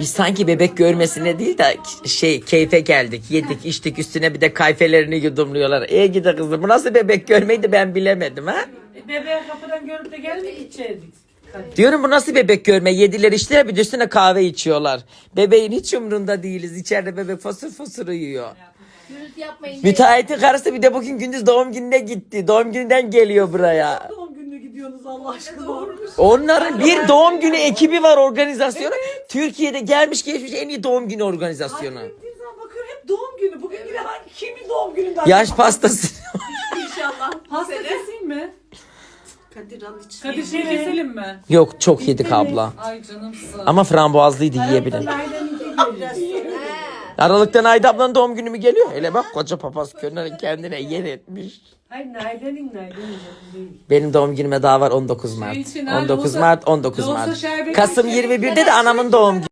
Biz sanki bebek görmesine değil de şey keyfe geldik. Yedik içtik üstüne bir de kayfelerini yudumluyorlar. İyi gidi kızım bu nasıl bebek görmeydi ben bilemedim ha. E, Bebeği kapıdan görüp de geldik içerdik. Diyorum bu nasıl bebek görme yediler içtiler bir de üstüne kahve içiyorlar. Bebeğin hiç umrunda değiliz. İçeride bebek fosur fosur uyuyor. Gürültü yapmayın. Müteahhitin karısı bir de bugün gündüz doğum gününe gitti. Doğum gününden geliyor buraya. Allah aşkına. Onların bir doğum günü ekibi var organizasyonu. Türkiye'de gelmiş geçmiş en iyi doğum günü organizasyonu. Bir zaman bakıyorum hep doğum günü. Bugün yine hangi kimin doğum gününden? Yaş pastası. İnşallah. Pasta keseyim mi? Kadir al için. Kadir şey keselim mi? Yok çok yedik abla. Ay canımsın. Ama frambuazlıydı yiyebilirim. Aralıktan Ayda ablanın doğum günü mü geliyor? Hele bak koca papaz körüne kendine yer etmiş. Hayır Nayden'in değil. Benim doğum günüme daha var 19 Mart. Şey için, hani 19 olsa- Mart 19 olsa Mart. şerbetli Kasım şey- 21'de de anamın doğum günü.